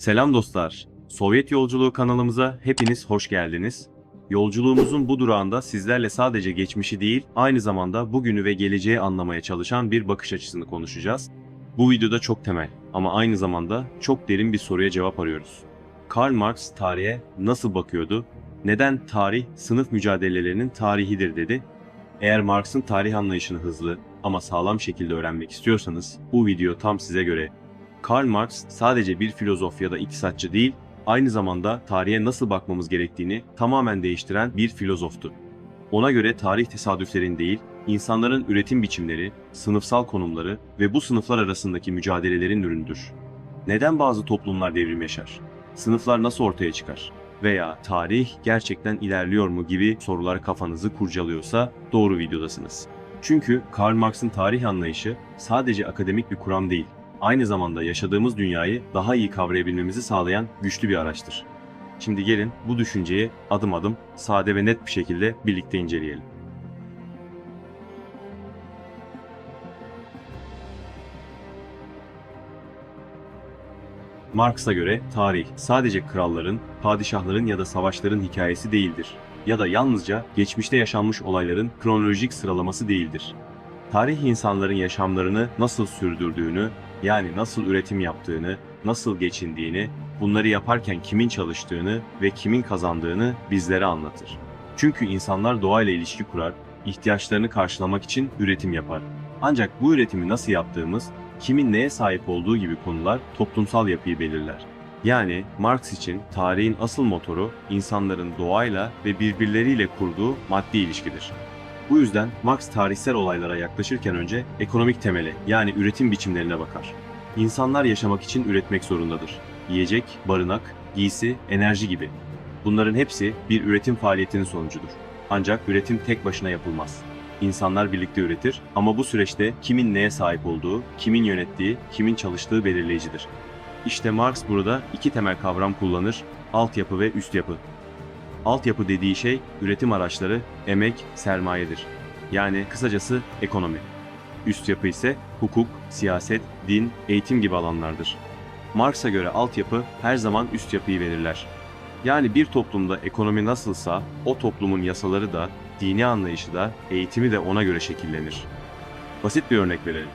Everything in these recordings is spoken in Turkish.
Selam dostlar. Sovyet Yolculuğu kanalımıza hepiniz hoş geldiniz. Yolculuğumuzun bu durağında sizlerle sadece geçmişi değil, aynı zamanda bugünü ve geleceği anlamaya çalışan bir bakış açısını konuşacağız. Bu videoda çok temel ama aynı zamanda çok derin bir soruya cevap arıyoruz. Karl Marx tarihe nasıl bakıyordu? Neden tarih sınıf mücadelelerinin tarihidir dedi? Eğer Marx'ın tarih anlayışını hızlı ama sağlam şekilde öğrenmek istiyorsanız bu video tam size göre. Karl Marx sadece bir filozof ya da iktisatçı değil, aynı zamanda tarihe nasıl bakmamız gerektiğini tamamen değiştiren bir filozoftu. Ona göre tarih tesadüflerin değil, insanların üretim biçimleri, sınıfsal konumları ve bu sınıflar arasındaki mücadelelerin ürünüdür. Neden bazı toplumlar devrim yaşar? Sınıflar nasıl ortaya çıkar? Veya tarih gerçekten ilerliyor mu gibi sorular kafanızı kurcalıyorsa doğru videodasınız. Çünkü Karl Marx'ın tarih anlayışı sadece akademik bir kuram değil, aynı zamanda yaşadığımız dünyayı daha iyi kavrayabilmemizi sağlayan güçlü bir araçtır. Şimdi gelin bu düşünceyi adım adım, sade ve net bir şekilde birlikte inceleyelim. Marx'a göre tarih sadece kralların, padişahların ya da savaşların hikayesi değildir. Ya da yalnızca geçmişte yaşanmış olayların kronolojik sıralaması değildir. Tarih insanların yaşamlarını nasıl sürdürdüğünü, yani nasıl üretim yaptığını, nasıl geçindiğini, bunları yaparken kimin çalıştığını ve kimin kazandığını bizlere anlatır. Çünkü insanlar doğayla ilişki kurar, ihtiyaçlarını karşılamak için üretim yapar. Ancak bu üretimi nasıl yaptığımız, kimin neye sahip olduğu gibi konular toplumsal yapıyı belirler. Yani Marx için tarihin asıl motoru insanların doğayla ve birbirleriyle kurduğu maddi ilişkidir. Bu yüzden Marx tarihsel olaylara yaklaşırken önce ekonomik temeli yani üretim biçimlerine bakar. İnsanlar yaşamak için üretmek zorundadır. Yiyecek, barınak, giysi, enerji gibi. Bunların hepsi bir üretim faaliyetinin sonucudur. Ancak üretim tek başına yapılmaz. İnsanlar birlikte üretir ama bu süreçte kimin neye sahip olduğu, kimin yönettiği, kimin çalıştığı belirleyicidir. İşte Marx burada iki temel kavram kullanır, altyapı ve üst yapı. Altyapı dediği şey üretim araçları, emek, sermayedir. Yani kısacası ekonomi. Üst yapı ise hukuk, siyaset, din, eğitim gibi alanlardır. Marx'a göre altyapı her zaman üst yapıyı belirler. Yani bir toplumda ekonomi nasılsa o toplumun yasaları da, dini anlayışı da, eğitimi de ona göre şekillenir. Basit bir örnek verelim.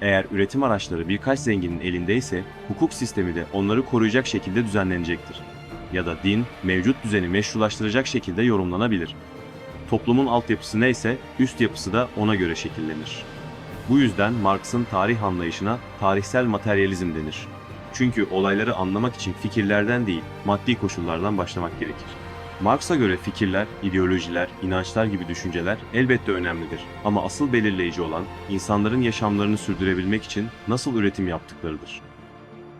Eğer üretim araçları birkaç zenginin elindeyse hukuk sistemi de onları koruyacak şekilde düzenlenecektir ya da din mevcut düzeni meşrulaştıracak şekilde yorumlanabilir. Toplumun altyapısı neyse üst yapısı da ona göre şekillenir. Bu yüzden Marx'ın tarih anlayışına tarihsel materyalizm denir. Çünkü olayları anlamak için fikirlerden değil, maddi koşullardan başlamak gerekir. Marx'a göre fikirler, ideolojiler, inançlar gibi düşünceler elbette önemlidir. Ama asıl belirleyici olan insanların yaşamlarını sürdürebilmek için nasıl üretim yaptıklarıdır.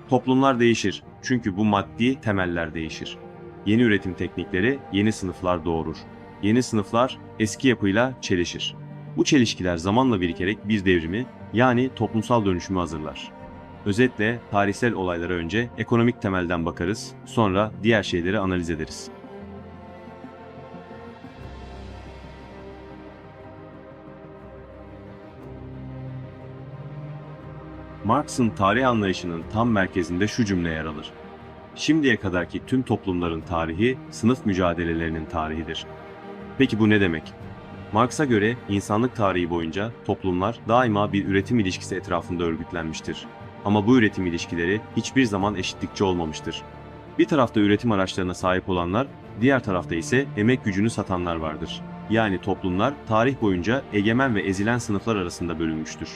Toplumlar değişir çünkü bu maddi temeller değişir. Yeni üretim teknikleri yeni sınıflar doğurur. Yeni sınıflar eski yapıyla çelişir. Bu çelişkiler zamanla birikerek bir devrimi yani toplumsal dönüşümü hazırlar. Özetle tarihsel olaylara önce ekonomik temelden bakarız, sonra diğer şeyleri analiz ederiz. Marx'ın tarih anlayışının tam merkezinde şu cümle yer alır. Şimdiye kadarki tüm toplumların tarihi sınıf mücadelelerinin tarihidir. Peki bu ne demek? Marx'a göre insanlık tarihi boyunca toplumlar daima bir üretim ilişkisi etrafında örgütlenmiştir. Ama bu üretim ilişkileri hiçbir zaman eşitlikçi olmamıştır. Bir tarafta üretim araçlarına sahip olanlar, diğer tarafta ise emek gücünü satanlar vardır. Yani toplumlar tarih boyunca egemen ve ezilen sınıflar arasında bölünmüştür.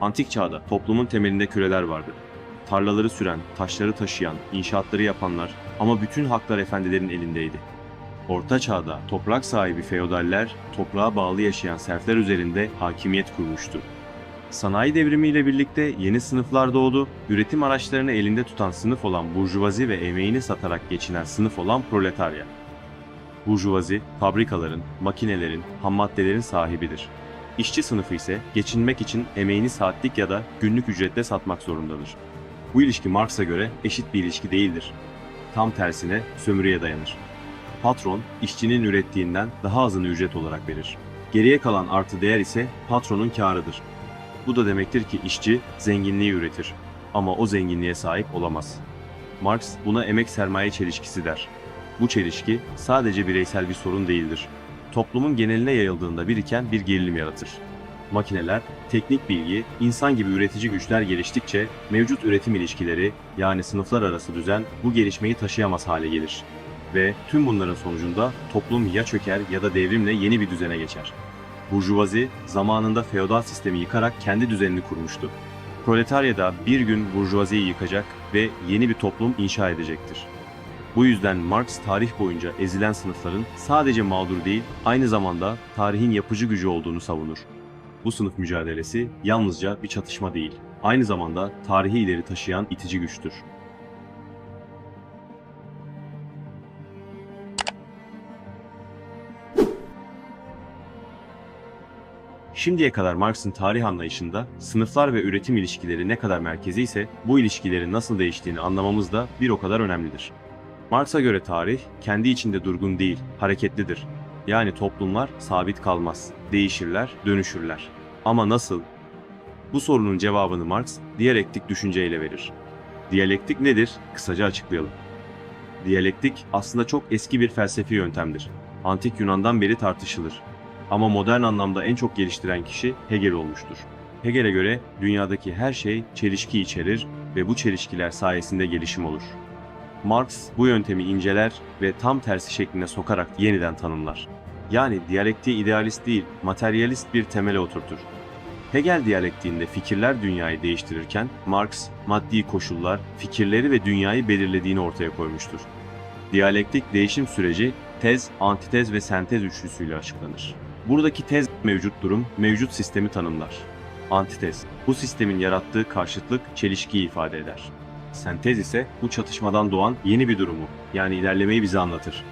Antik çağda toplumun temelinde küreler vardı. Tarlaları süren, taşları taşıyan, inşaatları yapanlar ama bütün haklar efendilerin elindeydi. Orta çağda toprak sahibi feodaller, toprağa bağlı yaşayan serfler üzerinde hakimiyet kurmuştu. Sanayi devrimiyle birlikte yeni sınıflar doğdu, üretim araçlarını elinde tutan sınıf olan burjuvazi ve emeğini satarak geçinen sınıf olan proletarya. Burjuvazi, fabrikaların, makinelerin, ham maddelerin sahibidir. İşçi sınıfı ise geçinmek için emeğini saatlik ya da günlük ücretle satmak zorundadır. Bu ilişki Marx'a göre eşit bir ilişki değildir. Tam tersine sömürüye dayanır. Patron, işçinin ürettiğinden daha azını ücret olarak verir. Geriye kalan artı değer ise patronun kârıdır. Bu da demektir ki işçi zenginliği üretir ama o zenginliğe sahip olamaz. Marx buna emek sermaye çelişkisi der. Bu çelişki sadece bireysel bir sorun değildir. Toplumun geneline yayıldığında biriken bir gerilim yaratır. Makineler, teknik bilgi, insan gibi üretici güçler geliştikçe mevcut üretim ilişkileri yani sınıflar arası düzen bu gelişmeyi taşıyamaz hale gelir. Ve tüm bunların sonucunda toplum ya çöker ya da devrimle yeni bir düzene geçer. Burjuvazi zamanında feodal sistemi yıkarak kendi düzenini kurmuştu. Proletarya da bir gün burjuvaziyi yıkacak ve yeni bir toplum inşa edecektir. Bu yüzden Marx tarih boyunca ezilen sınıfların sadece mağdur değil, aynı zamanda tarihin yapıcı gücü olduğunu savunur. Bu sınıf mücadelesi yalnızca bir çatışma değil, aynı zamanda tarihi ileri taşıyan itici güçtür. Şimdiye kadar Marx'ın tarih anlayışında sınıflar ve üretim ilişkileri ne kadar merkezi ise bu ilişkilerin nasıl değiştiğini anlamamız da bir o kadar önemlidir. Marx'a göre tarih kendi içinde durgun değil, hareketlidir. Yani toplumlar sabit kalmaz, değişirler, dönüşürler. Ama nasıl? Bu sorunun cevabını Marx diyalektik düşünceyle verir. Diyalektik nedir? Kısaca açıklayalım. Diyalektik aslında çok eski bir felsefi yöntemdir. Antik Yunan'dan beri tartışılır. Ama modern anlamda en çok geliştiren kişi Hegel olmuştur. Hegel'e göre dünyadaki her şey çelişki içerir ve bu çelişkiler sayesinde gelişim olur. Marx bu yöntemi inceler ve tam tersi şekline sokarak yeniden tanımlar. Yani diyalektiği idealist değil, materyalist bir temele oturtur. Hegel diyalektiğinde fikirler dünyayı değiştirirken Marx maddi koşullar, fikirleri ve dünyayı belirlediğini ortaya koymuştur. Diyalektik değişim süreci tez, antitez ve sentez üçlüsüyle açıklanır. Buradaki tez mevcut durum, mevcut sistemi tanımlar. Antitez, bu sistemin yarattığı karşıtlık, çelişkiyi ifade eder. Sentez ise bu çatışmadan doğan yeni bir durumu, yani ilerlemeyi bize anlatır.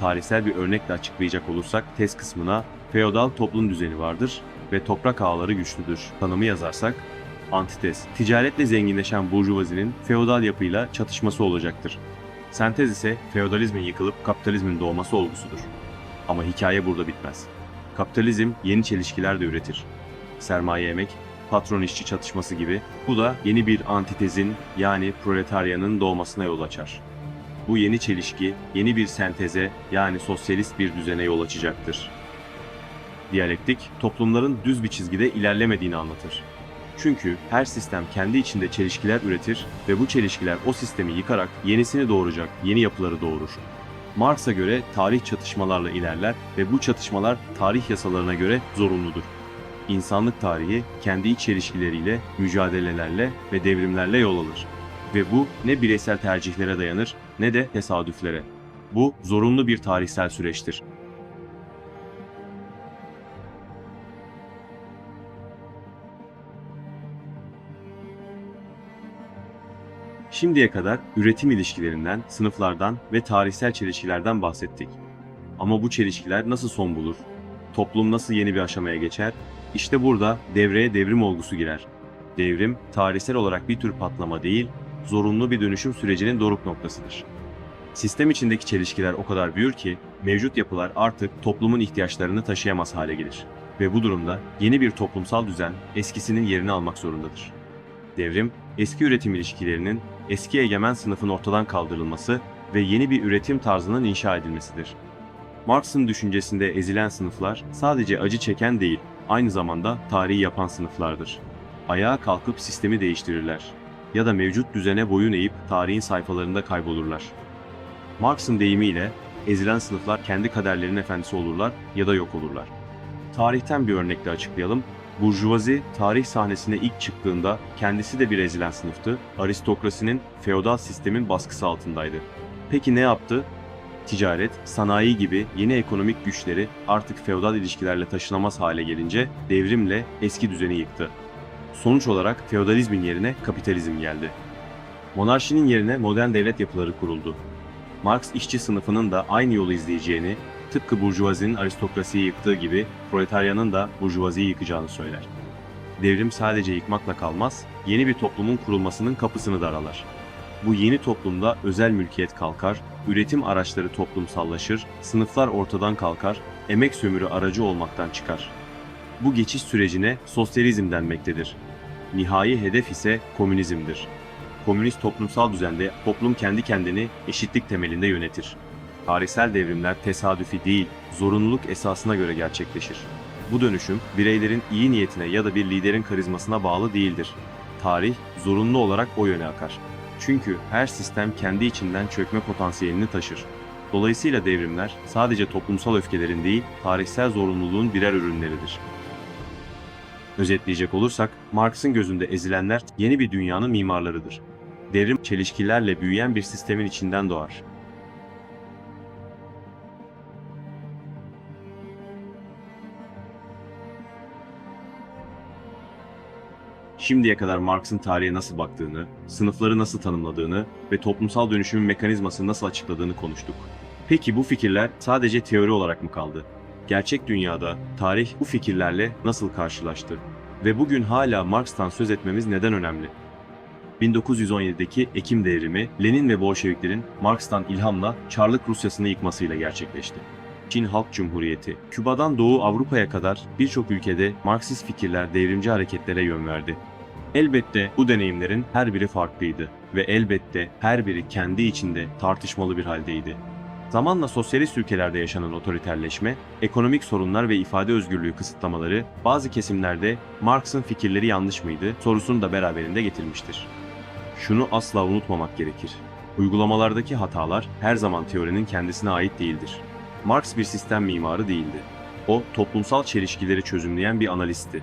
Tarihsel bir örnekle açıklayacak olursak tez kısmına feodal toplum düzeni vardır ve toprak ağları güçlüdür. Tanımı yazarsak antitez, ticaretle zenginleşen burjuvazinin feodal yapıyla çatışması olacaktır. Sentez ise feodalizmin yıkılıp kapitalizmin doğması olgusudur. Ama hikaye burada bitmez. Kapitalizm yeni çelişkiler de üretir. Sermaye emek, patron işçi çatışması gibi bu da yeni bir antitezin yani proletaryanın doğmasına yol açar. Bu yeni çelişki yeni bir senteze yani sosyalist bir düzene yol açacaktır. Diyalektik toplumların düz bir çizgide ilerlemediğini anlatır. Çünkü her sistem kendi içinde çelişkiler üretir ve bu çelişkiler o sistemi yıkarak yenisini doğuracak yeni yapıları doğurur. Marx'a göre tarih çatışmalarla ilerler ve bu çatışmalar tarih yasalarına göre zorunludur. İnsanlık tarihi kendi iç çelişkileriyle, mücadelelerle ve devrimlerle yol alır. Ve bu ne bireysel tercihlere dayanır ne de tesadüflere. Bu zorunlu bir tarihsel süreçtir. Şimdiye kadar üretim ilişkilerinden, sınıflardan ve tarihsel çelişkilerden bahsettik. Ama bu çelişkiler nasıl son bulur? Toplum nasıl yeni bir aşamaya geçer? İşte burada devreye devrim olgusu girer. Devrim, tarihsel olarak bir tür patlama değil, zorunlu bir dönüşüm sürecinin doruk noktasıdır. Sistem içindeki çelişkiler o kadar büyür ki, mevcut yapılar artık toplumun ihtiyaçlarını taşıyamaz hale gelir. Ve bu durumda yeni bir toplumsal düzen eskisinin yerini almak zorundadır. Devrim, eski üretim ilişkilerinin eski egemen sınıfın ortadan kaldırılması ve yeni bir üretim tarzının inşa edilmesidir. Marx'ın düşüncesinde ezilen sınıflar sadece acı çeken değil, aynı zamanda tarihi yapan sınıflardır. Ayağa kalkıp sistemi değiştirirler ya da mevcut düzene boyun eğip tarihin sayfalarında kaybolurlar. Marx'ın deyimiyle ezilen sınıflar kendi kaderlerinin efendisi olurlar ya da yok olurlar. Tarihten bir örnekle açıklayalım. Burjuvazi tarih sahnesine ilk çıktığında kendisi de bir ezilen sınıftı. Aristokrasinin feodal sistemin baskısı altındaydı. Peki ne yaptı? Ticaret, sanayi gibi yeni ekonomik güçleri artık feodal ilişkilerle taşınamaz hale gelince devrimle eski düzeni yıktı. Sonuç olarak feodalizmin yerine kapitalizm geldi. Monarşinin yerine modern devlet yapıları kuruldu. Marx işçi sınıfının da aynı yolu izleyeceğini, tıpkı burjuvazinin aristokrasiyi yıktığı gibi proletaryanın da burjuvaziyi yıkacağını söyler. Devrim sadece yıkmakla kalmaz, yeni bir toplumun kurulmasının kapısını da aralar. Bu yeni toplumda özel mülkiyet kalkar, üretim araçları toplumsallaşır, sınıflar ortadan kalkar, emek sömürü aracı olmaktan çıkar. Bu geçiş sürecine sosyalizm denmektedir. Nihai hedef ise komünizmdir. komünist toplumsal düzende toplum kendi kendini eşitlik temelinde yönetir. Tarihsel devrimler tesadüfi değil, zorunluluk esasına göre gerçekleşir. Bu dönüşüm bireylerin iyi niyetine ya da bir liderin karizmasına bağlı değildir. Tarih zorunlu olarak o yöne akar. Çünkü her sistem kendi içinden çökme potansiyelini taşır. Dolayısıyla devrimler sadece toplumsal öfkelerin değil, tarihsel zorunluluğun birer ürünleridir. Özetleyecek olursak, Marx'ın gözünde ezilenler yeni bir dünyanın mimarlarıdır. Devrim çelişkilerle büyüyen bir sistemin içinden doğar. Şimdiye kadar Marx'ın tarihe nasıl baktığını, sınıfları nasıl tanımladığını ve toplumsal dönüşümün mekanizmasını nasıl açıkladığını konuştuk. Peki bu fikirler sadece teori olarak mı kaldı? Gerçek dünyada tarih bu fikirlerle nasıl karşılaştı? Ve bugün hala Marx'tan söz etmemiz neden önemli? 1917'deki Ekim devrimi, Lenin ve Bolşeviklerin Marx'tan ilhamla Çarlık Rusyasını yıkmasıyla gerçekleşti. Çin Halk Cumhuriyeti, Küba'dan Doğu Avrupa'ya kadar birçok ülkede Marksist fikirler devrimci hareketlere yön verdi. Elbette bu deneyimlerin her biri farklıydı ve elbette her biri kendi içinde tartışmalı bir haldeydi. Zamanla sosyalist ülkelerde yaşanan otoriterleşme, ekonomik sorunlar ve ifade özgürlüğü kısıtlamaları bazı kesimlerde Marx'ın fikirleri yanlış mıydı sorusunu da beraberinde getirmiştir. Şunu asla unutmamak gerekir. Uygulamalardaki hatalar her zaman teorinin kendisine ait değildir. Marx bir sistem mimarı değildi. O, toplumsal çelişkileri çözümleyen bir analistti.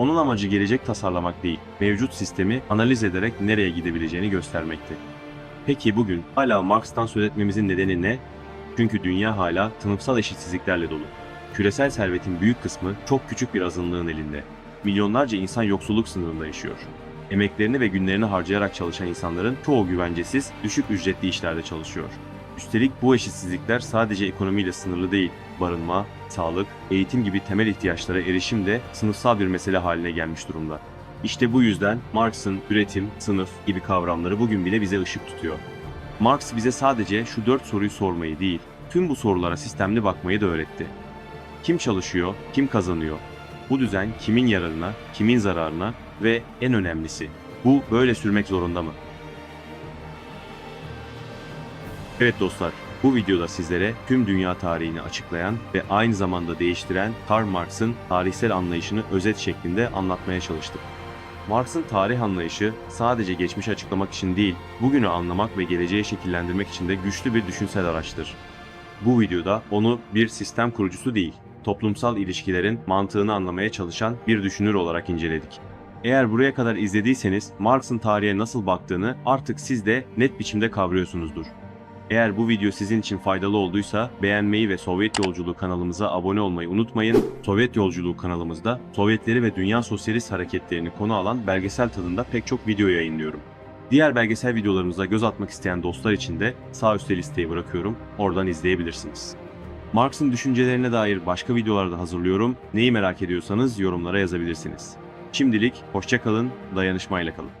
Onun amacı gelecek tasarlamak değil, mevcut sistemi analiz ederek nereye gidebileceğini göstermekti. Peki bugün hala Marx'tan söz etmemizin nedeni ne? Çünkü dünya hala sınıfsal eşitsizliklerle dolu. Küresel servetin büyük kısmı çok küçük bir azınlığın elinde. Milyonlarca insan yoksulluk sınırında yaşıyor. Emeklerini ve günlerini harcayarak çalışan insanların çoğu güvencesiz, düşük ücretli işlerde çalışıyor. Üstelik bu eşitsizlikler sadece ekonomiyle sınırlı değil, barınma, sağlık, eğitim gibi temel ihtiyaçlara erişim de sınıfsal bir mesele haline gelmiş durumda. İşte bu yüzden Marx'ın üretim, sınıf gibi kavramları bugün bile bize ışık tutuyor. Marx bize sadece şu dört soruyu sormayı değil, tüm bu sorulara sistemli bakmayı da öğretti. Kim çalışıyor, kim kazanıyor? Bu düzen kimin yararına, kimin zararına ve en önemlisi, bu böyle sürmek zorunda mı? Evet dostlar, bu videoda sizlere tüm dünya tarihini açıklayan ve aynı zamanda değiştiren Karl Marx'ın tarihsel anlayışını özet şeklinde anlatmaya çalıştık. Marx'ın tarih anlayışı sadece geçmişi açıklamak için değil, bugünü anlamak ve geleceği şekillendirmek için de güçlü bir düşünsel araçtır. Bu videoda onu bir sistem kurucusu değil, toplumsal ilişkilerin mantığını anlamaya çalışan bir düşünür olarak inceledik. Eğer buraya kadar izlediyseniz Marx'ın tarihe nasıl baktığını artık siz de net biçimde kavruyorsunuzdur. Eğer bu video sizin için faydalı olduysa beğenmeyi ve Sovyet Yolculuğu kanalımıza abone olmayı unutmayın. Sovyet Yolculuğu kanalımızda Sovyetleri ve dünya sosyalist hareketlerini konu alan belgesel tadında pek çok video yayınlıyorum. Diğer belgesel videolarımıza göz atmak isteyen dostlar için de sağ üstte listeyi bırakıyorum. Oradan izleyebilirsiniz. Marx'ın düşüncelerine dair başka videolarda hazırlıyorum. Neyi merak ediyorsanız yorumlara yazabilirsiniz. Şimdilik hoşça kalın, dayanışmayla kalın.